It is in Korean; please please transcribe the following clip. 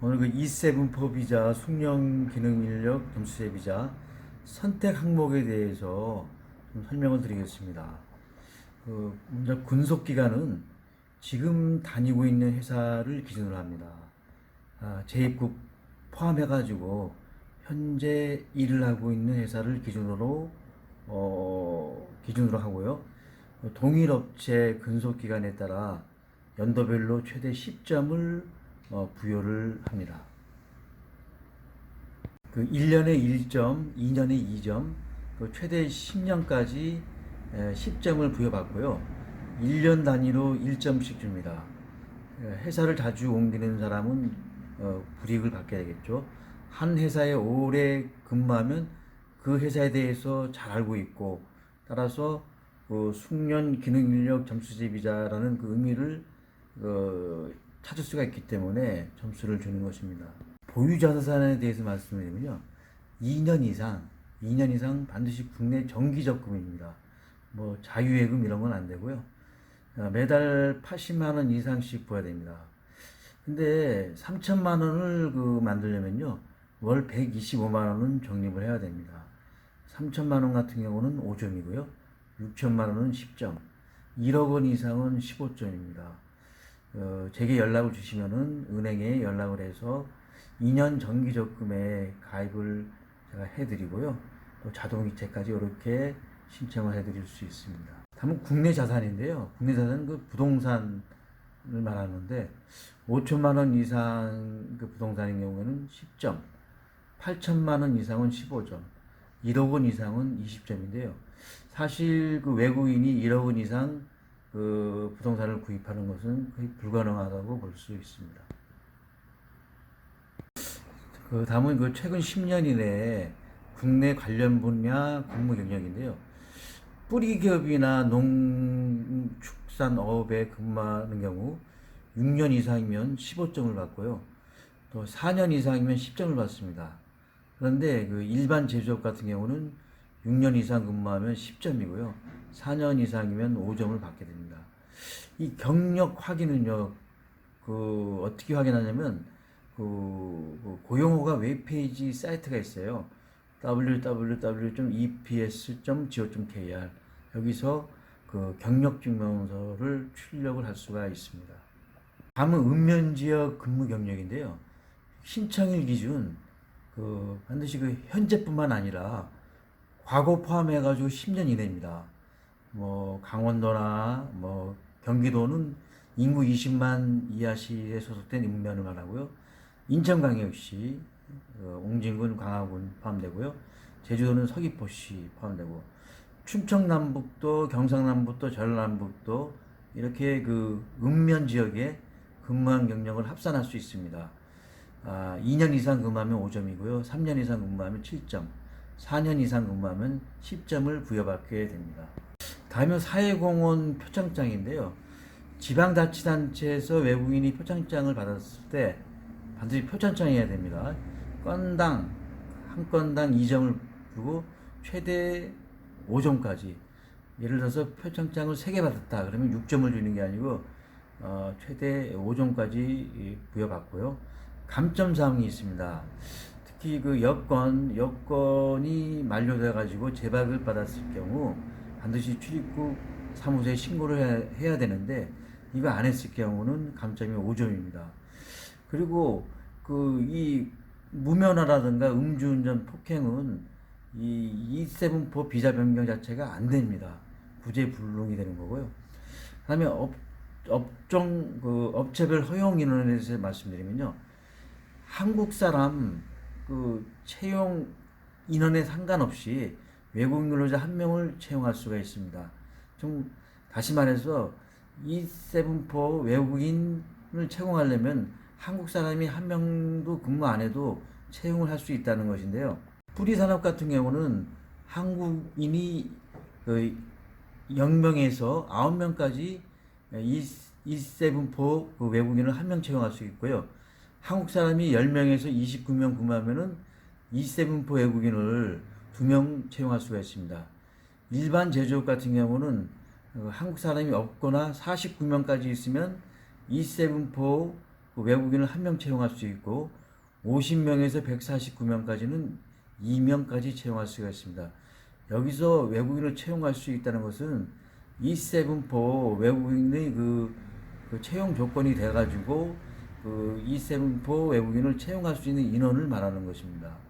오늘 그 E7포 비자 숙련 기능 인력 점수제 비자 선택 항목에 대해서 좀 설명을 드리겠습니다. 그 먼저 군속 기간은 지금 다니고 있는 회사를 기준으로 합니다. 아, 재입국 포함해 가지고 현재 일을 하고 있는 회사를 기준으로 어, 기준으로 하고요. 동일 업체 근속 기간에 따라 연도별로 최대 10점을 어, 부여를 합니다. 그 1년에 1점, 2년에 2점, 그 최대 10년까지 10점을 부여받고요. 1년 단위로 1점씩 줍니다. 에, 회사를 자주 옮기는 사람은 어, 불이익을 받게 되겠죠. 한 회사에 오래 근무하면 그 회사에 대해서 잘 알고 있고 따라서 그 숙련 기능 인력 점수제 비자라는 그 의미를 어, 찾을 수가 있기 때문에 점수를 주는 것입니다. 보유자산에 대해서 말씀드리면요. 2년 이상, 2년 이상 반드시 국내 정기 적금입니다. 뭐 자유예금 이런 건 안 되고요. 어, 매달 80만 원 이상씩 부어야 됩니다. 근데 3천만 원을 그 만들려면요. 월 125만 원은 적립을 해야 됩니다. 3천만 원 같은 경우는 5점이고요. 6천만 원은 10점. 1억 원 이상은 15점입니다. 어, 제게 연락을 주시면은 은행에 연락을 해서 2년 정기 적금에 가입을 제가 해드리고요. 또 자동이체까지 이렇게 신청을 해드릴 수 있습니다. 다음은 국내 자산인데요. 국내 자산은 그 부동산을 말하는데 5천만 원 이상 그 부동산인 경우에는 10점, 8천만 원 이상은 15점, 1억 원 이상은 20점인데요. 사실 그 외국인이 1억 원 이상 그 부동산을 구입하는 것은 거의 불가능하다고 볼 수 있습니다. 그 다음은 그 최근 10년 이내에 국내 관련 분야 근무 경력인데요. 뿌리 기업이나 농축산업에 근무하는 경우 6년 이상이면 15점을 받고요. 또 4년 이상이면 10점을 받습니다. 그런데 그 일반 제조업 같은 경우는 6년 이상 근무하면 10점이고요. 4년 이상이면 5점을 받게 됩니다. 이 경력 확인은요, 그, 어떻게 확인하냐면, 그, 그 고용호가 웹페이지 사이트가 있어요. www.eps.go.kr. 여기서 그 경력 증명서를 출력을 할 수가 있습니다. 다음은 읍면 지역 근무 경력인데요. 신청일 기준, 그, 반드시 그 현재뿐만 아니라 과거 포함해가지고 10년 이내입니다. 뭐 강원도나 뭐 경기도는 인구 20만 이하시에 소속된 읍면을 말하고요. 인천광역시, 어, 옹진군, 광화군 포함되고요. 제주도는 서귀포시 포함되고 충청남북도, 경상남북도, 전라남북도 이렇게 그 읍면 지역에 근무한 경력을 합산할 수 있습니다. 아, 2년 이상 근무하면 5점이고요. 3년 이상 근무하면 7점, 4년 이상 근무하면 10점을 부여받게 됩니다. 다음은 사회공헌 표창장인데요. 지방자치단체에서 외국인이 표창장을 받았을 때 반드시 표창장이어야 됩니다. 건당 한 건당 2점을 주고 최대 5점까지 예를 들어서 표창장을 3개 받았다 그러면 6점을 주는 게 아니고 어, 최대 5점까지 부여받고요. 감점 사항이 있습니다. 특히 그 여건 여건이 만료돼 가지고 재박을 받았을 경우 반드시 출입국 사무소에 신고를 해야, 해야 되는데 이거 안 했을 경우는 감점이 5점입니다. 그리고 그 이 무면허라든가 음주운전 폭행은 이 E7포 비자 변경 자체가 안 됩니다. 구제 불능이 되는 거고요. 그다음에 업 업종 그 업체별 허용 인원에 대해서 말씀드리면요. 한국 사람 그 채용 인원에 상관없이 외국인 근로자 한 명을 채용할 수가 있습니다. 좀 다시 말해서 이 세븐포 외국인을 채용하려면 한국 사람이 한 명도 근무 안 해도 채용을 할 수 있다는 것인데요. 뿌리 산업 같은 경우는 한국인이 그 0명에서 9명까지 이, 이 세븐포 그 외국인을 한 명 채용할 수 있고요. 한국 사람이 10명에서 29명 근무하면은 E7 포 외국인을 2명 채용할 수가 있습니다. 일반 제조업 같은 경우는 어, 한국 사람이 없거나 49명까지 있으면 E7포 그 외국인을 한명 채용할 수 있고 50명에서 149명까지는 2명까지 채용할 수가 있습니다. 여기서 외국인을 채용할 수 있다는 것은 E74 외국인의 그, 그 채용 조건이 돼가지고 그 E74 외국인을 채용할 수 있는 인원을 말하는 것입니다.